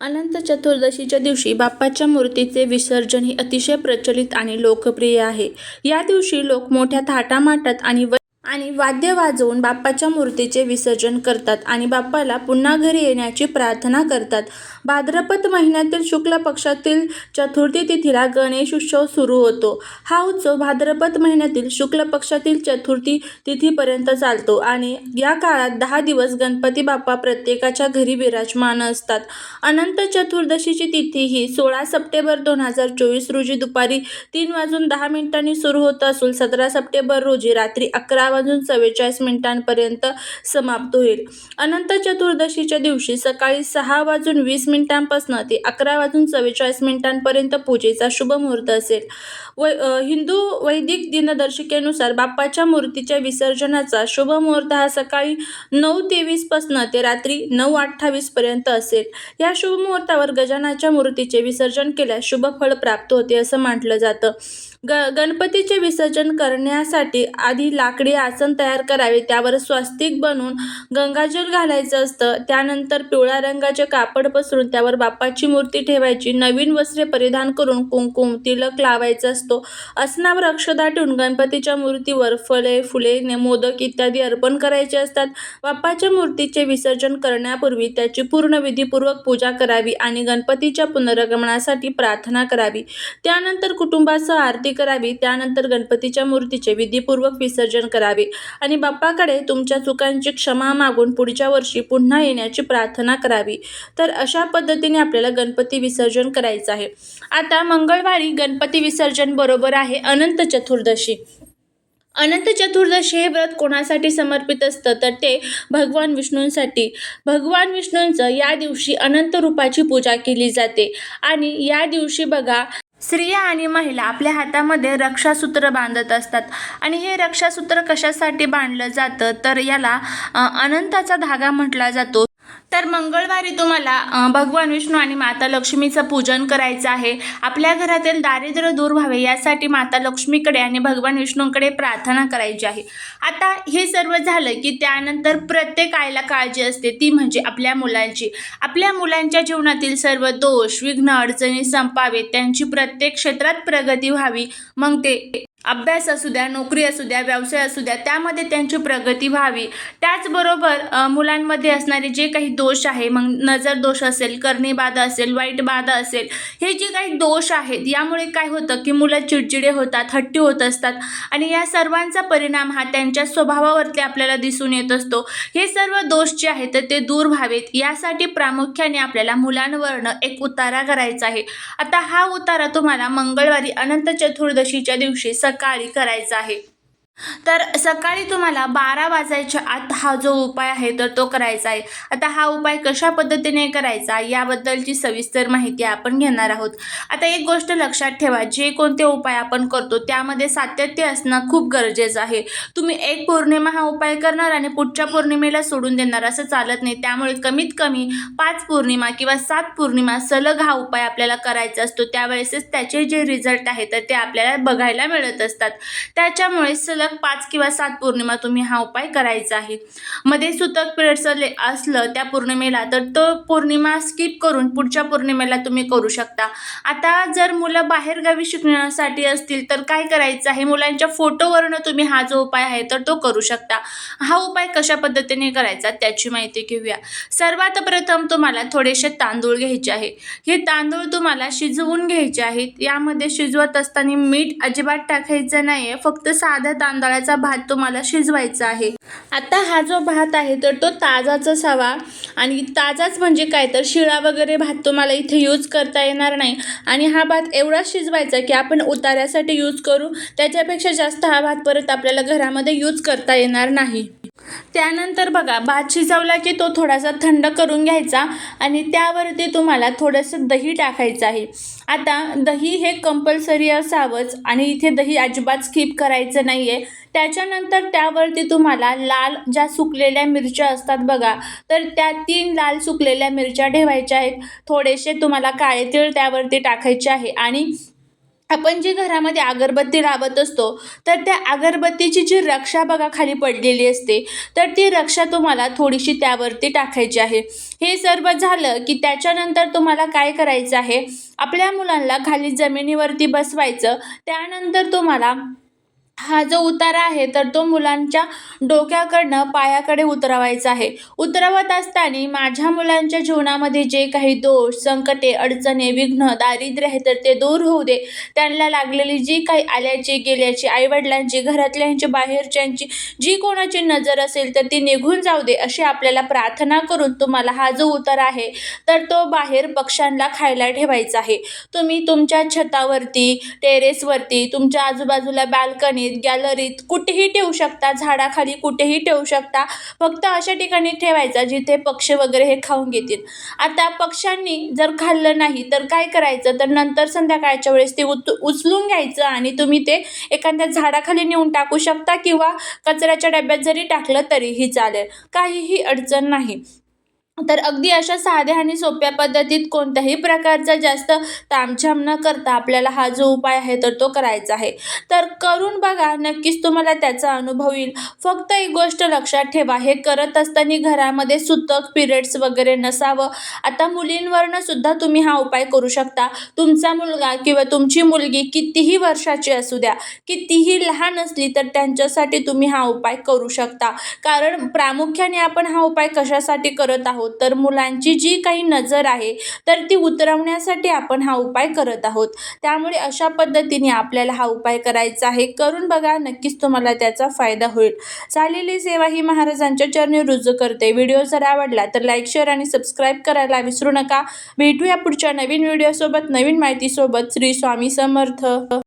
अनंत चतुर्दशीच्या दिवशी बाप्पाच्या मूर्तीचे विसर्जन हे अतिशय प्रचलित आणि लोकप्रिय आहे. या दिवशी लोक मोठ्या थाटामाटात आणि व आणि वाद्य वाजवून बाप्पाच्या मूर्तीचे विसर्जन करतात आणि बाप्पाला पुन्हा घरी येण्याची प्रार्थना करतात. भाद्रपद महिन्यातील शुक्ल पक्षातील चतुर्थी तिथीला गणेश उत्सव सुरू होतो. हा उत्सव भाद्रपद महिन्यातील शुक्ल पक्षातील चतुर्थी तिथीपर्यंत चालतो आणि या काळात दहा दिवस गणपती बाप्पा प्रत्येकाच्या घरी विराजमान असतात. अनंत चतुर्दशीची तिथी ही सोळा सप्टेंबर दोन हजार चोवीस रोजी दुपारी तीन वाजून दहा मिनिटांनी सुरू होत असून सतरा सप्टेंबर रोजी रात्री अकरा वाजून चव्वेचाळीस मिनिटांपर्यंत समाप्त होईल. अनंत चतुर्दशीच्या दिवशी सकाळी सहा वाजून वीस मिनिटांपासून ते अकरा वाजून चव्वेचाळीस मिनिटांपर्यंत पूजेचा शुभ मुहूर्त असेल. व हिंदू वैदिक दिनदर्शिकेनुसार बाप्पाच्या मूर्तीच्या विसर्जनाचा शुभ मुहूर्त हा सकाळी नऊ तेवीसपासून ते रात्री नऊ अठ्ठावीसपर्यंत असेल. या शुभ मुहूर्तावर गजानाच्या मूर्तीचे विसर्जन केल्यास शुभ फळ प्राप्त होते असं म्हटलं जातं. ग गणपतीचे विसर्जन करण्यासाठी आधी लाकडी आसन तयार करावे त्यावर स्वस्तिक बनवून गंगाजल घालायचं असतं. त्यानंतर पिवळ्या रंगाचे कापड पसरून त्यावर बाप्पाची मूर्ती ठेवायची. नवीन वस्त्रे परिधान करून कुंकुम तिलक लावायचा असतो. असनावर अक्षदा ठेवून गणपतीच्या मूर्तीवर फळे फुले ने- मोदक इत्यादी अर्पण करायचे असतात. बाप्पाच्या मूर्तीचे विसर्जन करण्यापूर्वी त्याची पूर्ण विधीपूर्वक पूजा करावी आणि गणपतीच्या पुनरागमनासाठी प्रार्थना करावी. त्यानंतर कुटुंबासह आरती करावी. त्यानंतर गणपतीच्या मूर्तीचे विधीपूर्वक विसर्जन करावे. आणि बाप्पाकडे तुमच्या चुकांची क्षमा मागून पुढच्या वर्षी पुन्हा येण्याची प्रार्थना करावी. तर अशा पद्धतीने आपल्याला गणपती विसर्जन करायचं आहे. आता मंगळवारी गणपती विसर्जन बरोबर आहे अनंत चतुर्दशी. अनंत चतुर्दशी हे व्रत कोणासाठी समर्पित असतं? तर ते भगवान विष्णूंसाठी. भगवान विष्णूंचं या दिवशी अनंत रूपाची पूजा केली जाते. आणि या दिवशी बघा स्त्रिया आणि महिला आपल्या हातामध्ये रक्षासूत्र बांधत असतात. आणि हे रक्षासूत्र कशासाठी बांधलं जातं? तर याला अनंताचा धागा म्हटला जातो. तर मंगळवारी तुम्हाला भगवान विष्णू आणि माता लक्ष्मीचं पूजन करायचं आहे. आपल्या घरातील दारिद्र्य दूर व्हावे यासाठी माता लक्ष्मीकडे आणि भगवान विष्णूकडे प्रार्थना करायची आहे. आता हे सर्व झालं की त्यानंतर प्रत्येक आईला काळजी असते ती म्हणजे आपल्या मुलांची. आपल्या मुलांच्या जीवनातील सर्व दोष विघ्न अडचणी संपावेत त्यांची प्रत्येक क्षेत्रात प्रगती व्हावी. मग ते अभ्यास असू द्या नोकरी असू द्या व्यवसाय असू द्या त्यामध्ये त्यांची प्रगती व्हावी. त्याचबरोबर मुलांमध्ये असणारे जे काही दोष आहे मग नजर दोष असेल करणी बाधा असेल वाईट बाधा असेल हे जे काही दोष आहेत यामुळे काय होतं की मुलं चिडचिडे होतात हट्टी होत असतात आणि या सर्वांचा परिणाम हा त्यांच्या स्वभावावरती आपल्याला दिसून येत असतो. हे सर्व दोष जे आहेत तर ते दूर व्हावेत. यासाठी प्रामुख्याने आपल्याला मुलांवरनं एक उतारा करायचा आहे. आता हा उतारा तुम्हाला मंगळवारी अनंत चतुर्दशीच्या दिवशी सकाळी करायचा आहे. तर सकाळी तुम्हाला बारा वाजायच्या आत हा जो उपाय आहे तर तो करायचा आहे. आता हा उपाय कशा पद्धतीने करायचा याबद्दलची सविस्तर माहिती आपण घेणार आहोत. आता एक गोष्ट लक्षात ठेवा जे कोणते उपाय आपण करतो त्यामध्ये सातत्य असणं खूप गरजेचं आहे. तुम्ही एक पौर्णिमा हा उपाय करणार आणि पुढच्या पौर्णिमेला सोडून देणार असं चालत नाही. त्यामुळे कमीत कमी पाच पौर्णिमा किंवा सात पौर्णिमा सलग हा उपाय आपल्याला करायचा असतो. त्यावेळेसच त्याचे जे रिझल्ट आहे तर ते आपल्याला बघायला मिळत असतात. त्याच्यामुळे सलग पाच किंवा सात पौर्णिमा तुम्ही हा उपाय करायचा आहे. मध्ये सुतक पिरियडचं असलं त्या पौर्णिमेला तर तो पौर्णिमा स्किप करून पुढच्या पौर्णिमेला तुम्ही करू शकता. आता जर मुलं बाहेरगावी शिकण्यासाठी असतील तर काय करायचं आहे? मुलांच्या फोटोवरनं तुम्ही हा जो उपाय आहे तर तो करू शकता. हा उपाय कशा पद्धतीने करायचा त्याची माहिती घेऊया. सर्वात प्रथम तुम्हाला थोडेसे तांदूळ घ्यायचे आहे. हे तांदूळ तुम्हाला शिजवून घ्यायचे आहेत. यामध्ये शिजवत असताना मीठ अजिबात टाकायचं नाही आहे फक्त तांदूळ तांदळाचा भात तुम्हाला शिजवायचा आहे. आता हा जो भात आहे तर तो ताजाच असावा. आणि ताजाच म्हणजे काय? तर शिळा वगैरे भात तुम्हाला इथे यूज करता येणार नाही. आणि हा भात एवढा शिजवायचा की आपण उतार्यासाठी यूज करू. त्याच्यापेक्षा जास्त हा भात परत आपल्याला घरामध्ये यूज करता येणार नाही. त्यानंतर बघा भात शिजवला की तो थोडासा थंड करून घ्यायचा आणि त्यावरती तुम्हाला थोडंसं दही टाकायचं आहे. आता दही हे कंपल्सरी असावंच आणि इथे दही अजिबात स्किप करायचं नाही आहे त्याच्यानंतर त्यावरती तुम्हाला लाल ज्या सुकलेल्या मिरच्या असतात बघा तर त्या तीन लाल सुकलेल्या मिरच्या ठेवायच्या आहेत. थोडेसे तुम्हाला काळे तीळ त्यावरती टाकायचे आहे आणि आपण जी घरामध्ये अगरबत्ती लावत असतो तर त्या अगरबत्तीची जी रक्षा बघा खाली पडलेली असते तर ती रक्षा तुम्हाला थोडीशी त्यावरती टाकायची आहे. हे सर्व झालं की त्याच्यानंतर तुम्हाला काय करायचं आहे? आपल्या मुलांना खाली जमिनीवरती बसवायचं. त्यानंतर तुम्हाला हा जो उतारा आहे तर तो मुलांच्या डोक्याकडनं पायाकडे उतरवायचा आहे. उतरवत असताना माझ्या मुलांच्या जीवनामध्ये जे काही दोष संकटे अडचणी विघ्न दारिद्र्य आहे तर ते दूर होऊ दे. त्यांना लागलेली जी काही आल्याची गेल्याची आईवडिलांची घरातल्यांची बाहेरच्यांची जी कोणाची नजर असेल तर ती निघून जाऊ दे अशी आपल्याला प्रार्थना करून तुम्हाला हा जो उतारा आहे तर तो बाहेर पक्ष्यांना खायला ठेवायचा आहे. तुम्ही तुमच्या छतावरती टेरेसवरती तुमच्या आजूबाजूला खोलीत गॅलरीत कुठेही ठेवू शकता झाडाखाली कुठेही ठेवू शकता. फक्त अशा ठिकाणी ठेवायचा जिथे पक्षी वगैरे हे खाऊन घेतील. आता पक्ष्यांनी जर खाल्लं नाही तर काय करायचं? तर नंतर संध्याकाळच्या वेळेस ते उत उचलून घ्यायचं आणि तुम्ही ते एखाद्या झाडाखाली नेऊन टाकू शकता किंवा कचऱ्याच्या डब्यात जरी टाकलं तरीही चालेल. काहीही अडचण नाही. तर अगदी अशा साध्या आणि सोप्या पद्धतीत कोणत्याही प्रकारचा जास्त तामझाम न करता आपल्याला हा जो उपाय आहे तर तो करायचा आहे. तर करून बघा नक्कीच तुम्हाला त्याचा अनुभव येईल. फक्त एक गोष्ट लक्षात ठेवा हे करत असताना घरामध्ये सुतक पिरियड्स वगैरे नसावं. आता मुलींवरनं सुद्धा तुम्ही हा उपाय करू शकता. तुमचा मुलगा किंवा तुमची मुलगी कितीही वर्षाची असू द्या कितीही लहान असली तर त्यांच्यासाठी तुम्ही हा उपाय करू शकता. कारण प्रामुख्याने आपण हा उपाय कशासाठी करत आहोत? आहोत तर मुलांची जी काही नजर आहे तर ती उतरवण्यासाठी आपण हा उपाय करत आहोत. त्यामुळे अशा पद्धतीने आपल्याला हा उपाय करायचा आहे. करून बघा नक्कीच तुम्हाला त्याचा फायदा होईल. झालेली सेवा ही महाराजांच्या चरणी रुजू करते. व्हिडिओ जर आवडला तर लाईक शेअर आणि सबस्क्राईब करायला विसरू नका. भेटूया पुढच्या नवीन व्हिडिओसोबत नवीन माहितीसोबत. श्री स्वामी समर्थ.